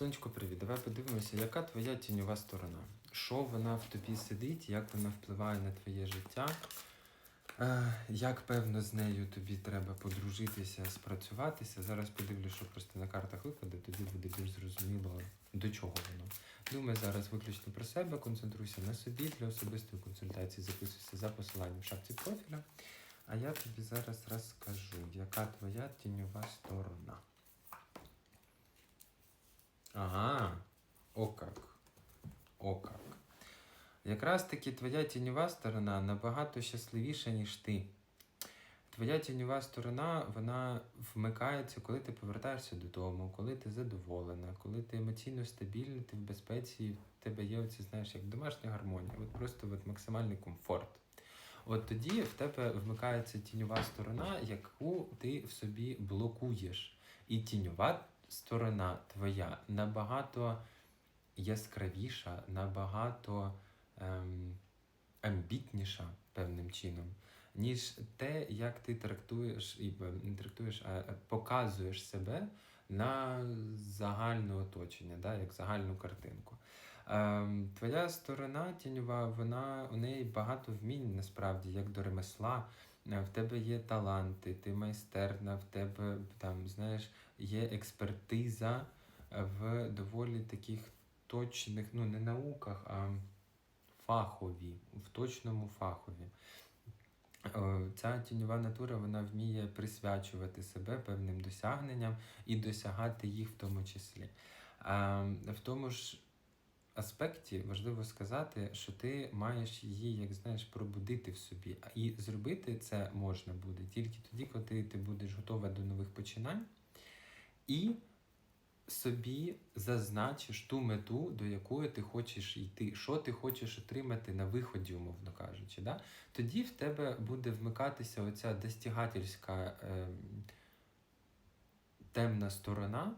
Сонечко, привіт. Давай подивимося, яка твоя тіньова сторона. Що вона в тобі сидить, як вона впливає на твоє життя, е, як певно з нею тобі треба подружитися, спрацюватися. Зараз подивлюсь, що просто на картах випаде, тоді буде більш зрозуміло, до чого воно. Думай зараз виключно про себе, концентруйся на собі для особистої консультації, записуйся за посиланням в шапці профіля. А я тобі зараз розкажу, яка твоя тіньова сторона. Ага, о как. О как. Якраз таки твоя тіньова сторона набагато щасливіша, ніж ти. Твоя тіньова сторона, вона вмикається, коли ти повертаєшся додому, коли ти задоволена, коли ти емоційно стабільна, ти в безпеці, в тебе є оці, знаєш, як домашня гармонія, от просто от максимальний комфорт. От тоді в тебе вмикається тіньова сторона, яку ти в собі блокуєш. І тіньова сторона твоя набагато яскравіша, набагато ем, амбітніша певним чином, ніж те, як ти трактуєш і е, не трактуєш, а е, показуєш себе на загальне оточення, да, як загальну картинку. Ем, твоя сторона тіньова, вона у неї багато вмінь насправді, як до ремесла. Е, В тебе є таланти, ти майстерна, в тебе там, знаєш, є експертиза е, в доволі таких точних, ну не науках, а фахові, в точному фахові. Е, Ця тіньова натура вона вміє присвячувати себе певним досягненням і досягати їх в тому числі. В тому ж аспекті важливо сказати, що ти маєш її, як знаєш, пробудити в собі. І зробити це можна буде тільки тоді, коли ти будеш готова до нових починань і собі зазначиш ту мету, до якої ти хочеш йти, що ти хочеш отримати на виході, умовно кажучи. Да? Тоді в тебе буде вмикатися оця достігательська ем, темна сторона,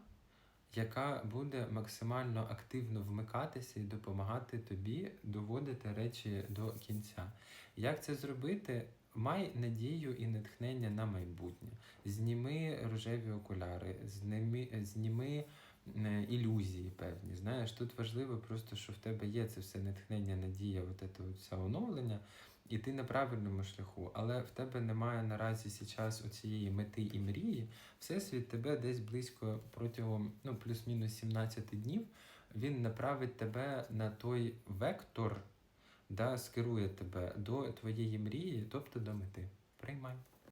яка буде максимально активно вмикатися і допомагати тобі доводити речі до кінця. Як це зробити? Май надію і натхнення на майбутнє. Зніми рожеві окуляри, зніми, зніми ілюзії певні. Знаєш, тут важливо просто, що в тебе є це все натхнення, надія, от це все оновлення, і ти на правильному шляху. Але в тебе немає наразі зараз оцієї мети і мрії. Всесвіт тебе десь близько протягом ну, плюс-мінус 17 днів він направить тебе на той вектор, да, скерує тебе до твоєї мрії, тобто до мети. Приймай.